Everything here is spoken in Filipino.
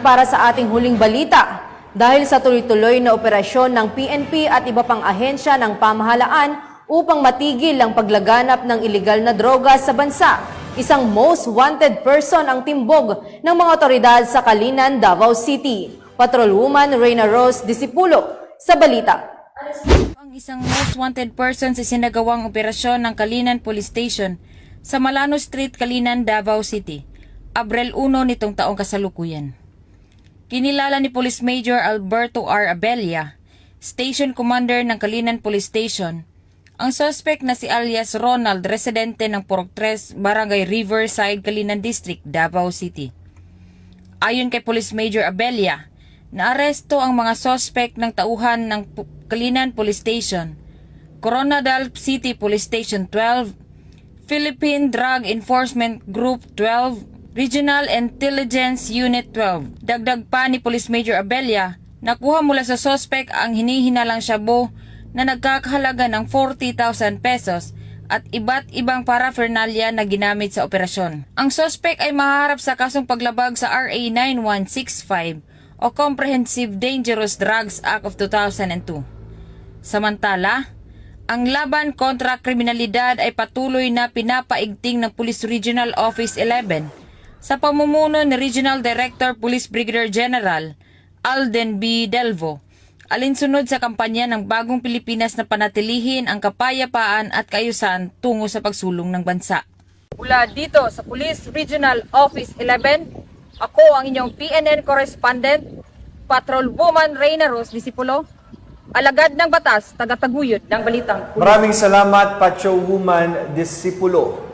Para sa ating huling balita. Dahil sa tuloy-tuloy na operasyon ng PNP at iba pang ahensya ng pamahalaan upang matigil ang paglaganap ng ilegal na droga sa bansa, isang most wanted person ang timbog ng mga otoridad sa Kalinan, Davao City. Patrolwoman Reyna Rose Disipulo sa balita. Ang isang most wanted person sa sinagawang operasyon ng Kalinan Police Station sa Malano Street, Kalinan, Davao City. Abril 1 nitong taong kasalukuyan. Kinilala ni Police Major Alberto R. Abella, Station Commander ng Kalinan Police Station, ang suspect na si alias Ronald, residente ng Purok 3, Barangay Riverside, Kalinan District, Davao City. Ayon kay Police Major Abella, naaresto ang mga sospek ng tauhan ng Kalinan Police Station, Coronadal City Police Station 12, Philippine Drug Enforcement Group 12, Regional Intelligence Unit 12. Dagdag pa ni Police Major Abella, nakuha mula sa sospek ang hinihinalang shabu na nagkakahalaga ng 40,000 pesos at iba't ibang paraphernalia na ginamit sa operasyon. Ang sospek ay maharap sa kasong paglabag sa RA 9165 o Comprehensive Dangerous Drugs Act of 2002. Samantala, ang laban kontra kriminalidad ay patuloy na pinapaigting ng Police Regional Office 11 sa pamumuno ni Regional Director Police Brigadier General Alden B. Delvo alinsunod sa kampanya ng Bagong Pilipinas na panatilihin ang kapayapaan at kaayusan tungo sa pagsulong ng bansa. Mula dito sa Police Regional Office 11, ako ang inyong PNN correspondent, Patrol Woman Reyna Rose Disipulo, alagad ng batas, tagataguyod ng balitang pulis. Maraming salamat, Pacho Woman Disipulo.